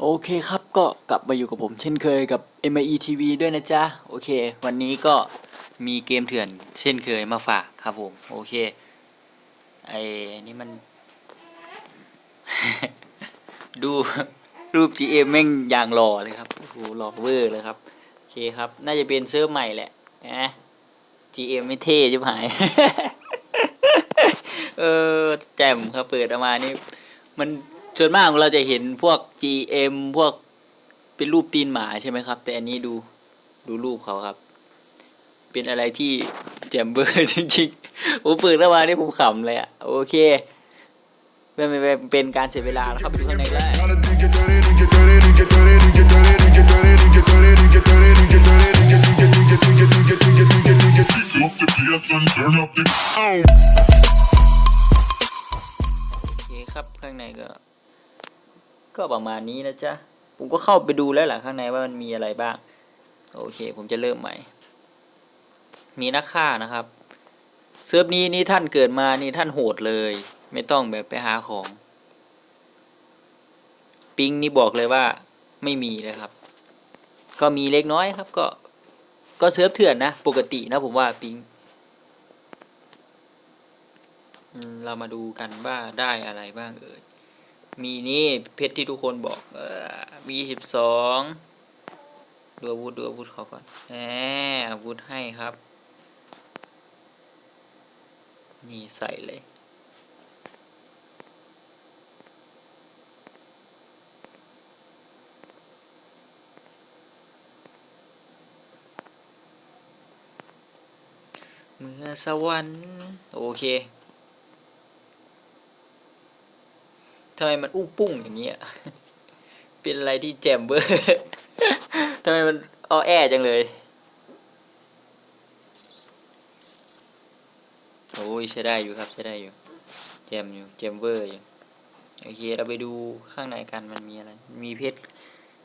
โอเคครับก็กลับมาอยู่กับผมเช่นเคยกับ MIE TV ด้วยนะจ๊ะ โอเค วันนี้ก็มีเกมเถื่อนเช่นเคยมาฝากครับผม โอเค ไอ้นี่มัน ดูรูป GM แม่งอย่างหล่อเลยครับ โอ้โหหล่อเวอร์เลยครับ โอเคครับ น่าจะเป็นเซิร์ฟใหม่แหละนะ GM ไม่เท่จิบหาย เออแจ่มครับเปิดออกมานี่มัน ส่วนมากเราจะเห็นพวก GM พวกเป็นรูปตีนหมาใช่ไหมครับ แต่อันนี้ดูดูรูปเขาครับ เป็นอะไรที่แจมเบอร์จริงๆผมเปิดแล้วมานี่ผมขำเลยอะโอเคเป็นเป็นเป็นการเสียเวลาแล้วครับไปดูข้างในได้โอเคครับข้างในก็ ก็ประมาณนี้นะจ๊ะ ผมก็เข้าไปดูแล้วแหละข้างในว่ามันมีอะไรบ้าง โอเค ผมจะเริ่มใหม่ มีนักฆ่านะครับ เซิร์ฟนี้นี่ท่านเกิดมานี่ท่านโหดเลย ไม่ต้องแบบไปหาของ ปิงนี่บอกเลยว่าไม่มีเลยครับ ก็มีเล็กน้อยครับ ก็ ก็เซิร์ฟเถื่อนนะ ปกตินะผมว่าปิงเรามาดูกันว่าได้อะไรบ้างเอ่ย มีนี่เพชรที่ทุกคนบอก เออมีสิบสองดูอาวุธดูอาวุธเขาก่อนแหมอาวุธให้ครับ นี่ใส่เลย เมื่อสวรรค์โอเค ทำไมมันอุ้งปุ้งอย่างเงี้ย เป็นอะไรที่แจ่มเบอร์ทำไมมันอ้อแอจังเลย โอ้ยใช้ได้อยู่ครับใช้ได้อยู่ แจ่มอยู่แจ่มเวอร์อยู่ โอเคเราไปดูข้างในกันมันมีอะไร มีเพชร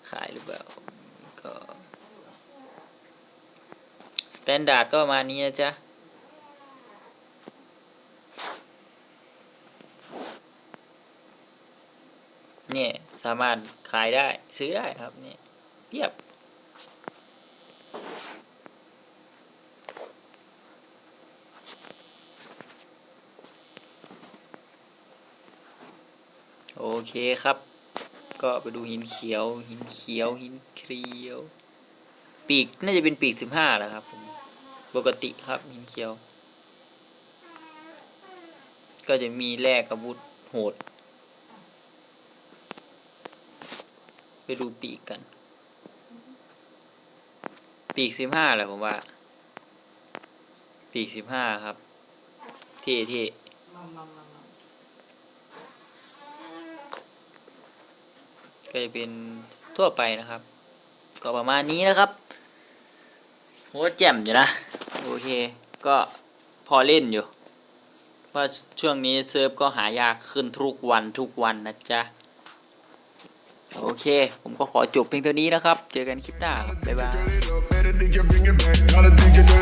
ขายหรือเปล่า ก็สแตนดาร์ดก็ประมาณนี้นะจ๊ะ เนี่ยสามารถขายได้ซื้อได้ครับเนี่ยเพียบโอเคครับ ก็ไปดูหินเขียว หินเขียว หินเขียว ปีกน่าจะเป็นปีกสิบห้าแหละครับผมปกติครับหินเขียว ก็จะมีแลกอาวุธโหด ไป ดูปีกกัน ปีกสิบห้าแหละผมว่า ปีกสิบห้าครับ เท่เท่ก็จะเป็นทั่วไปนะครับ ก็ประมาณนี้นะครับโหแจ่มอยู่นะ โอเค ก็พอเล่นอยู่ว่าช่วงนี้เซิร์ฟก็หายากขึ้นทุกวันทุกวันนะจ๊ะ โอเค ผมก็ขอจบเพียงเท่านี้นะครับ เจอกันคลิปหน้าครับบ๊ายบาย